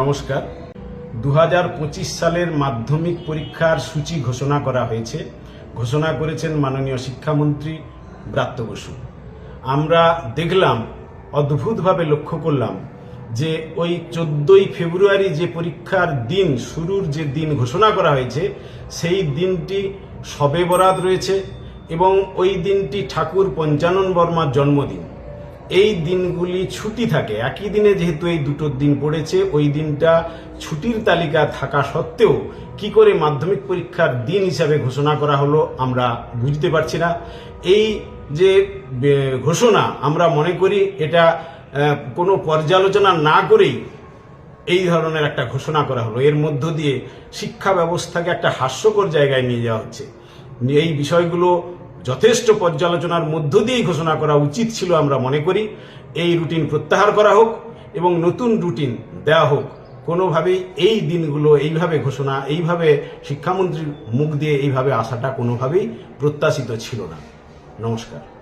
নমস্কার। দু হাজার পঁচিশ সালের মাধ্যমিক পরীক্ষার সূচি ঘোষণা করা হয়েছে। ঘোষণা করেছেন মাননীয় শিক্ষামন্ত্রী ব্রাত্য বসু। আমরা দেখলাম, অদ্ভুতভাবে লক্ষ্য করলাম যে ওই চোদ্দই ফেব্রুয়ারি যে পরীক্ষার দিন, শুরুর যে দিন ঘোষণা করা হয়েছে, সেই দিনটি সবে বরাত রয়েছে এবং ওই দিনটি ঠাকুর পঞ্চানন বর্মার জন্মদিন। এই দিনগুলি ছুটি থাকে। একই দিনে যেহেতু এই দুটোর দিন পড়েছে, ওই দিনটা ছুটির তালিকা থাকা সত্ত্বেও কি করে মাধ্যমিক পরীক্ষার দিন হিসাবে ঘোষণা করা হলো আমরা বুঝতে পারছি না। এই যে ঘোষণা আমরা মনে করি এটা কোনো পর্যালোচনা না করেই এই ধরনের একটা ঘোষণা করা হলো। এর মধ্য দিয়ে শিক্ষা ব্যবস্থাকে একটা হাস্যকর জায়গায় নিয়ে যাওয়া হচ্ছে। এই বিষয়গুলো যথেষ্ট পর্যালোচনার মধ্য দিয়েই ঘোষণা করা উচিত ছিল আমরা মনে করি, এই রুটিন প্রত্যাহার করা হোক এবং নতুন রুটিন দেওয়া হোক। কোনোভাবেই এই দিনগুলো এইভাবে ঘোষণা, এইভাবে শিক্ষামন্ত্রীর মুখ দিয়ে এইভাবে আসাটা কোনোভাবেই প্রত্যাশিত ছিল না। নমস্কার।